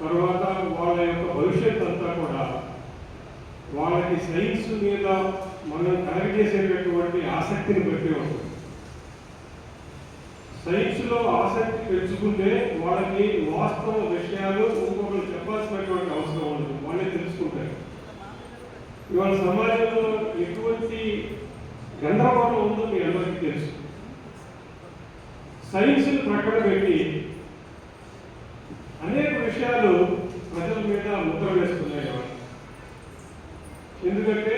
తర్వాత వాళ్ళ యొక్క భవిష్యత్ అంతా కూడా వాళ్ళకి సైన్స్ మీద మనం కనెక్ట్ చేసేటటువంటి ఆసక్తిని బట్టి ఉంటుంది. సైన్స్లో ఆసక్తి పెంచుకుంటే వాళ్ళకి వాస్తవ విషయాలు ఇంకొకరు చెప్పాల్సినటువంటి అవసరం ఉండదు. వాళ్ళే తెలుసుకుంటారు. ఇవాళ సమాజంలో ఎటువంటి గందరగోళం ఉందో మీ అందరికీ తెలుసు. సైన్స్ ప్రక్కన పెట్టి విషయాలు ప్రజల మీద ముద్ర వేస్తున్నాయి ఎందుకంటే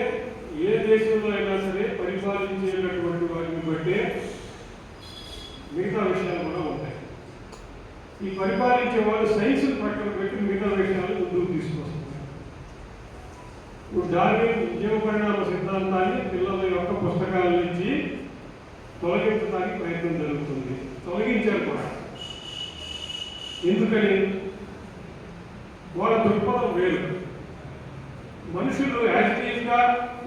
ఏ దేశంలో అయినా సరే పరిపాలించేటటువంటి వారిని బట్టే మిగతా విషయాలు కూడా ఉంటాయి. ఈ పరిపాలించే వాళ్ళు సైన్స్ ప్రక్కన పెట్టి మిగతా విషయాలు ముందుకు తీసుకొస్తున్నారు. ఇప్పుడు డార్విన్ జీవ పరిణామ సిద్ధాంతాన్ని పిల్లల యొక్క పుస్తకాల నుంచి తొలగించడానికి ప్రయత్నం జరుగుతుంది. తొలగించారు కూడా. ఎందుకని? వేరు. మనుషులు యాజిటీవ్గా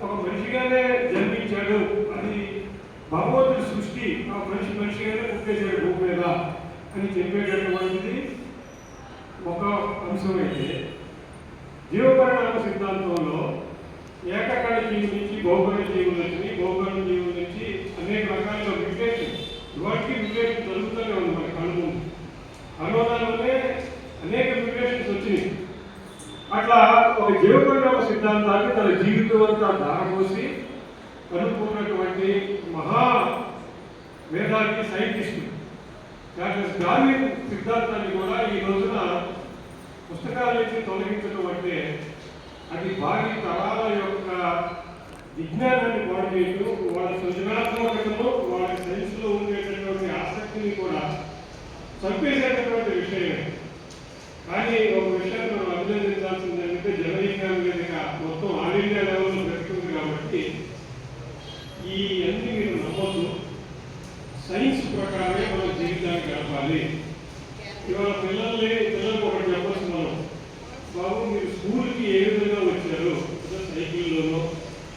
ఒక మనిషిగానే జన్మించాడు అది భగవంతుడి సృష్టి ఆ మనిషి మనిషిగానే పుట్టేశాడు భూమి మీద అని చెప్పేటటువంటిది ఒక అంశమైతే అయితే జీవపరిణామ సిద్ధాంతంలో ఏకకాల జీవి నుంచి భౌగోళిక జీవులు వచ్చినాయి భౌగోళిక జీవులు నుంచి అనేక రకాల మ్యుటేషన్ ఇవాటికి మ్యుటేషన్ జరుగుతూనే ఉంది మన కళ్ళు ముందు కరోనాలోనే అనేక మ్యుటేషన్స్ వచ్చినాయి అట్లా ఒక జీవపరిణామ సిద్ధాంతాన్ని తన జీవితం అంతా దారపోసి కనుక్కున్నటువంటి మహా మేధావి సైంటిస్ట్ డాక్టర్ డార్విన్ సిద్ధాంతాన్ని కూడా ఈ రోజున పుస్తకాల నుంచి తొలగించడం అంటే అది భారీ తరాల యొక్క విజ్ఞానాన్ని పాడు చేయటం వాళ్ళ సృజనాత్మకతను వాళ్ళ సైన్స్లో ఉండేటటువంటి ఆసక్తిని కూడా చంపేసేటటువంటి విషయమే కానీ ఒక విషయాన్ని మనం అభినందించాల్సింది ఏంటంటే విధంగా మొత్తం ఆల్ ఇండియా లెవెల్లో పెట్టుకుంది కాబట్టి ఈ అన్ని మీరు నమ్మద్దు. సైన్స్ ప్రకారమే మన జీవితాన్ని గడపాలి. ఇవాళ పిల్లల్ని పిల్లలకు ఒకటి చెప్పచ్చు మనం. బాబు మీరు స్కూల్కి ఏ విధంగా వచ్చారు? సైకిల్లోనో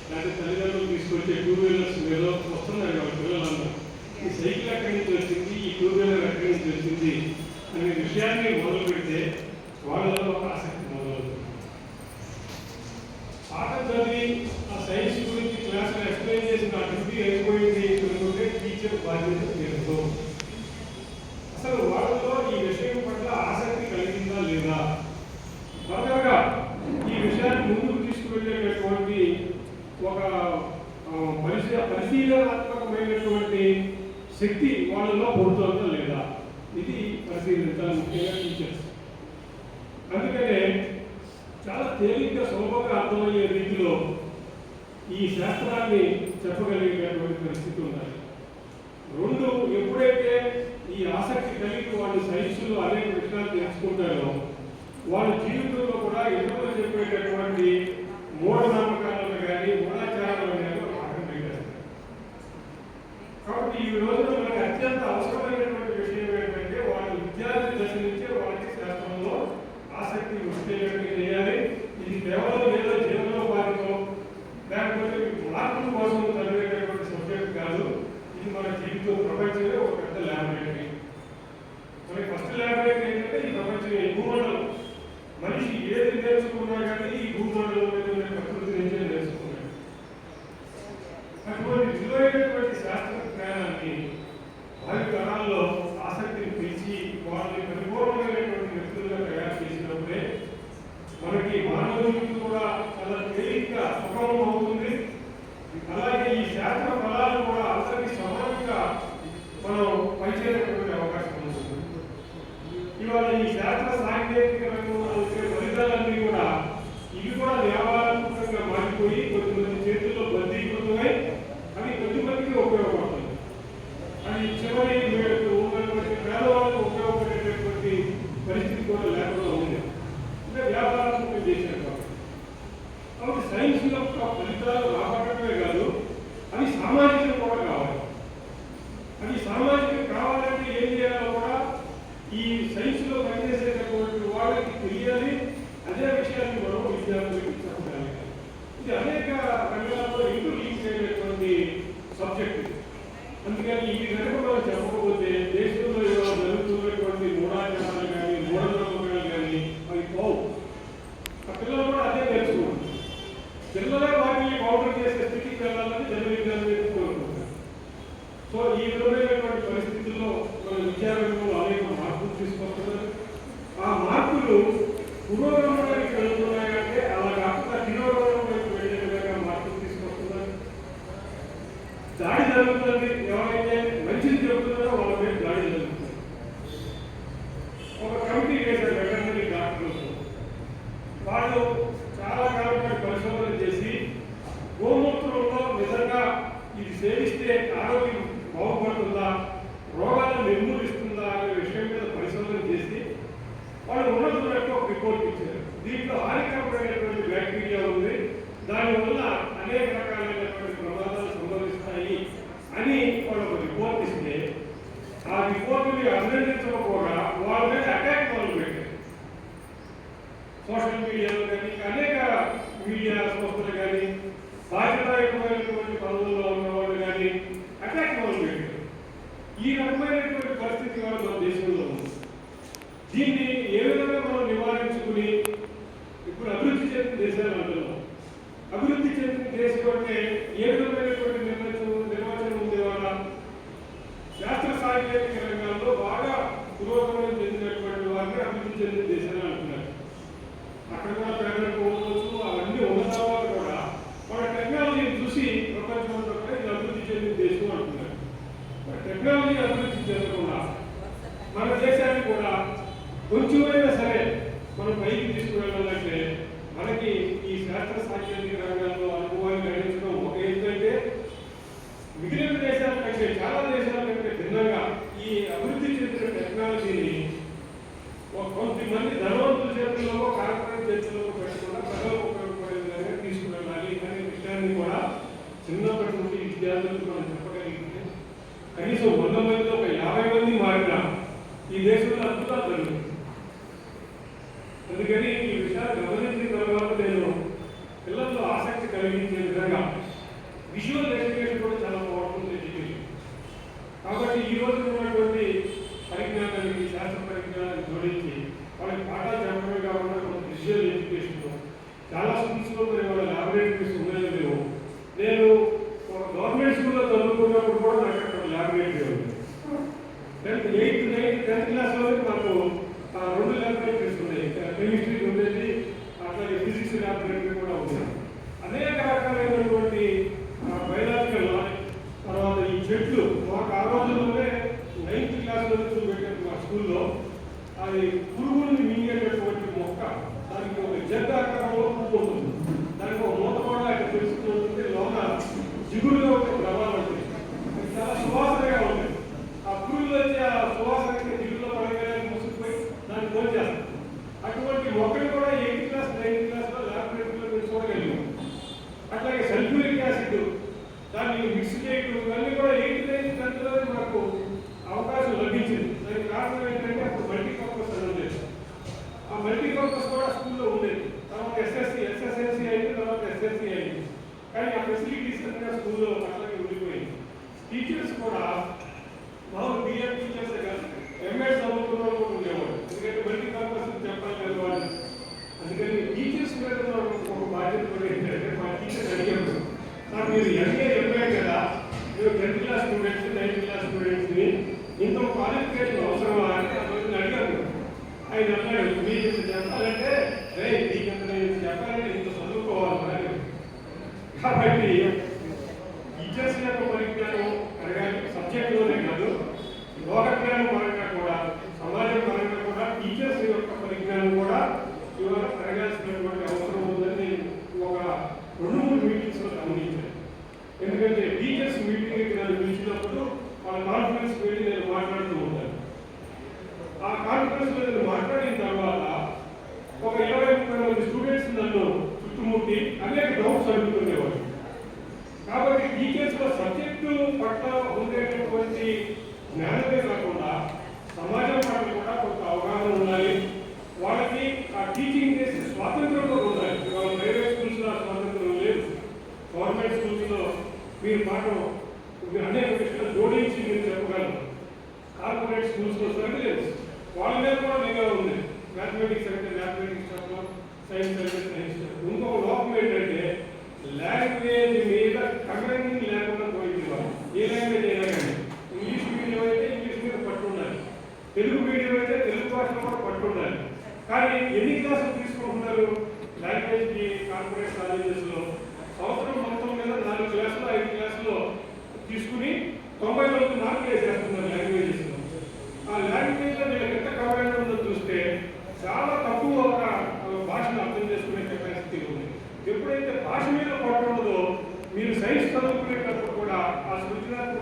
లేకపోతే తల్లిదండ్రులు తీసుకొచ్చే టూ వీలర్స్ మీద? వస్తున్నారు కాబట్టి పిల్లలందరూ. ఈ సైకిల్ ఎక్కడి నుంచి వచ్చింది? ఈ టూ వీలర్ ఎక్కడి నుంచి వచ్చింది? అనే విషయాన్ని మొదలు పెడితే వాళ్ళలో ఒక ఆసక్తి మొదలవుతుంది పాఠం చదివి ఆ సైన్స్ గురించి క్లాసులో ఎక్స్ప్లెయిన్ చేసి నా డ్యూటీ అయిపోయింది అనుకుంటే టీచర్ బాధ్యత తీరుతూ అసలు వాళ్ళలో ఈ విషయం పట్ల ఆసక్తి కలిగిందా లేదా త్వరగా ఈ విషయాన్ని ముందుకు తీసుకువెళ్ళేటటువంటి ఒక ఆ, పరిశీ పరిశీలనాత్మకమైనటువంటి శక్తి వాళ్ళలో పుడుతుందా లేదా? ఇది పరిశీలించాలి ముఖ్యంగా టీచర్స్ అందుకనే చాలా తేలిగ్గా సులభంగా అర్థమయ్యే రీతిలో ఈ శాస్త్రాన్ని చెప్పగలిగేటటువంటి పరిస్థితి ఉండాలి. రెండు ఎప్పుడైతే ఈ ఆసక్తి కలిగి వాళ్ళు సైన్స్లో అనేక విషయాలు తెలుసుకుంటారో వాళ్ళ జీవితంలో కూడా ఎన్నో చెప్పేటటువంటి మూఢనమ్మకాలను కానీ మూఢాచారాలను కానీ పాఠం కాబట్టి ఈ రోజున ఆసక్తి వచ్చేటట్టు చేయాలి? ఇది కేవలం ఏదో జీవనోపాధికో లేకపోతే మార్పుల కోసం చదివేటటువంటి సబ్జెక్ట్ కాదు. ఇది మన జీవితం ప్రపంచమే ఒక పెద్ద ల్యాబొరేటరీ మనకి ఫస్ట్ ల్యాబొరేటరీ ఏంటంటే ఈ ప్రపంచం ఈ భూమండలం మనిషి ఏది నేర్చుకున్నా కానీ ఈ భూమండలం మీద ఉన్న ప్రకృతి నుంచే నేర్చుకున్నాడు అటువంటి విలువైనటువంటి శాస్త్ర జ్ఞానాన్ని భావి తరాల్లో ఆసక్తిని పెంచి వాళ్ళని పరిపూర్ణమైనటువంటి వ్యక్తులుగా తయారు చేసినప్పుడే మనకి మానవునికి కూడా చాలా తేలిగ్గా సుఖం అవుతుంది అలాగే ఈ శాస్త్ర ఫలాలు కూడా అందరికీ సమానంగా మనం పనిచేయడానికి అవకాశం ఉంటుంది ఇవాళ ఈ శాస్త్ర సాంకేతిక రంగంలో వచ్చే ఫలితాలన్నీ కూడా ఇవి కూడా వ్యాపారాత్మకంగా మారిపోయి కొంతమంది చేతుల్లో బద్దీకృతమై అవి కొద్దిమందికి ఉపయోగపడుతుంది అది చివరి మేరకు ఉన్నటువంటి పేదవాళ్ళకు ఉపయోగపడేటటువంటి పరిస్థితి కూడా లేకుండా ఉంది. అంటే వ్యాపారాత్మకం చేశారు కాబట్టి. కాబట్టి సైన్స్ యొక్క ఫలితాలు రాబట్టడమే కాదు అవి సామాజికం కూడా కావాలి. అది సామాజికంగా కావాలంటే ఏం చేయాలో కూడా ఈ సైన్స్లో పనిచేసేటటువంటి వాళ్ళకి తెలియాలి. అదే విషయాన్ని మనం విద్యార్థులకు చెప్పగలగాలి. ఇది అనేక రంగాల్లో ఇంటర్ లింక్ అయినటువంటి సబ్జెక్ట్. అందుకని ఈ గణంలో చెప్పకపోతే దేశంలో ఇలా జరుగుతున్నటువంటి మూఢాచారాలు కానీ మూఢనమ్మకాలు కానీ అవి పోవు. ఆ పిల్లలు కూడా అదే తెలుసుకోండి పిల్లలే వాటిని పౌడర్ చేసే స్థితికి వెళ్ళాలి ఈ రకమైనటువంటి పరిస్థితి వాళ్ళ మన దేశంలో ఉంది. దీన్ని ఏ విధంగా మనం నివారించుకుని ఇప్పుడు అభివృద్ధి చెందిన దేశాలు అంటున్నాం. అభివృద్ధి చెందిన దేశం అంటే ఏ విధమైనటువంటి నిర్వచనం నిర్వచనం ఉంది వాళ్ళ శాస్త్ర సాంకేతిక రంగాల్లో బాగా పురోగమనం చెందినటువంటి వారిని అభివృద్ధి చెందిన దేశాలు అంటున్నారు అక్కడ కూడా పేదలు పోవచ్చు అవన్నీ ఉన్న తర్వాత కూడా మన టెక్నాలజీని చూసి ప్రపంచంలో కూడా ఇది అభివృద్ధి చెందిన దేశం అంటున్నారు మరి టెక్నాలజీ అభివృద్ధి చెందకుండా మన దేశాన్ని కూడా కొంచెమైనా సరే మనం పైకి తీసుకువెళ్ళాలంటే మనకి ఈ శాస్త్ర సాంకేతిక రంగాల్లో అనుభవాన్ని గ్రహించడం ఒక ఏంటంటే మిగిలిన దేశాల కంటే చాలా దేశాల కంటే భిన్నంగా ఈ అభివృద్ధి చెందిన టెక్నాలజీని ఒక కొంతమంది ధనవంతుల చేతుల్లో కార్పొరేట్ చేతుల్లో పెట్టకుండా ప్రజలకు ఉపయోగపడే విధంగా తీసుకువెళ్ళాలి అనే విషయాన్ని కూడా చిన్నప్పటి నుండి విద్యార్థులకు మనం చెప్పగలిగితే కనీసం వంద మందిలో ఒక యాభై మంది మారినా ఈ దేశంలో అద్భుతాలు జరుగుతుంది అందుకని ఈ విషయాలు గమనించిన తర్వాత నేను పిల్లల్లో ఆసక్తి కలిగించే విధంగా విజువల్ ఎడ్యుకేషన్ కూడా చాలా బాగుంటుంది ఎడ్యుకేషన్ కాబట్టి ఈ రోజు ఉన్నటువంటి పరిజ్ఞానానికి శాస్త్ర పరిజ్ఞానాన్ని జోడించి వాళ్ళకి పాఠాలు చెప్పడమే కాకుండా విజువల్ ఎడ్యుకేషన్ చాలా స్కూల్స్లో మరి వాళ్ళ ల్యాబొరేటరీస్ ఉన్నాయో లేవు నేను ఒక గవర్నమెంట్ స్కూల్లో చదువుకున్నప్పుడు కూడా నాకు అక్కడ ల్యాబొరేటరీ ఉంది tenth eighth ninth tenth class వరకు మాకు ఆ రెండు ల్యాబొరేటరీస్ ఉన్నాయి కెమిస్ట్రీ ఉండేది అట్లాగే ఫిజిక్స్ ల్యాబొరేటరీ కూడా ఉంది అనేక రకాలైనటువంటి బయలాజికల్ తర్వాత ఈ చెట్లు మాకు ఆ రోజుల్లోనే నైన్త్ క్లాస్ వరకు పెట్టారు మా స్కూల్లో అది పురుగుల్ని ఫెసిలిటీస్ అన్నీ ఆ స్కూల్లో అట్లాగే ఉండిపోయింది టీచర్స్ కూడా మామూలు బిఎడ్ టీచర్సే కాదు ఎంఎడ్ చదువుకున్న వాళ్ళు కూడా ఉండేవాడు ఎందుకంటే మల్టీపర్పస్ చెప్పాలి కదా వాళ్ళు అందుకని టీచర్స్ మీద నాకు ఒక బాధ్యత కూడా ఏంటంటే మా టీచర్ అడిగారు సార్ మీరు ఎంఏ ఎంఏ కదా మీరు tenth class students ninth class స్టూడెంట్స్ని ఇంత క్వాలిఫికేషన్ అవసరమా అని ఆ రోజున అడిగారు ఆయన అన్నాడు మీకు ఇంత చెప్పాలంటే రే మీకు ఇంత నేను చెప్పాలంటే ఇంత చదువుకోవాలి అని కాబట్టి టీచర్స్ యొక్క పరిజ్ఞానం అనగానే సబ్జెక్టులోనే కాదు లోకజ్ఞానం పరంగా కూడా సమాజం పరంగా కూడా టీచర్స్ యొక్క పరిజ్ఞానం కూడా ఇవాళ పెరగాల్సినటువంటి అవసరం ఉందని ఒక రెండు మూడు మీటింగ్స్లో గమనించాను. ఎందుకంటే టీచర్స్ మీటింగ్కి నన్ను పిలిచినప్పుడు వాళ్ళ కాన్ఫరెన్స్ వెళ్ళి నేను మాట్లాడుతూ ఉంటాను. ఆ కాన్ఫరెన్స్లో నేను మాట్లాడిన తర్వాత ఒక ఇరవై ముప్పై మంది స్టూడెంట్స్ నన్ను చుట్టుముట్టి అనేక డౌట్స్ అడుగుతుండేవారు. కాబట్టి టీచర్స్లో సబ్జెక్టు పట్ల ఉండేటటువంటి జ్ఞానమే కాకుండా సమాజం పట్ల కూడా కొంత అవగాహన ఉండాలి. వాళ్ళకి ఆ టీచింగ్ చేసే స్వాతంత్రం కూడా ఉండాలి. ప్రైవేట్ స్కూల్స్లో స్వాతంత్రం లేదు. గవర్నమెంట్ స్కూల్స్లో మీరు పాఠం మీరు అనేక విషయాలు జోడించి మీరు చెప్పగలరు. కార్పొరేట్ స్కూల్స్లో సర్వేలెన్స్ వాళ్ళ మీద కూడా నిఘా ఉంది. మ్యాథమెటిక్స్ అంటే మ్యాథమెటిక్స్ చెప్పడం సైన్స్ అంటే సైన్స్ ఇంకొక లోపం ఏంటంటే లాంగ్వేజ్ కానీ ఎన్ని క్లాసులు తీసుకుంటున్నారు? లాంగ్వేజ్కి కార్పొరేట్ కాలేజెస్లో సంవత్సరం మొత్తం మీద నాలుగు క్లాసులు ఐదు క్లాసులు తీసుకుని తొంభై వరకు నాలుగు వేసేస్తున్నారు లాంగ్వేజెస్లో ఆ లాంగ్వేజ్లో వీళ్ళకి ఎంత కవరేజ్ ఉందో చూస్తే చాలా తక్కువ ఒక భాషను అర్థం చేసుకునే కెపాసిటీ ఉంది. ఎప్పుడైతే భాష మీద పడుతుందో మీరు సైన్స్ చదువుకునేటప్పుడు కూడా ఆ సృజనాత్మక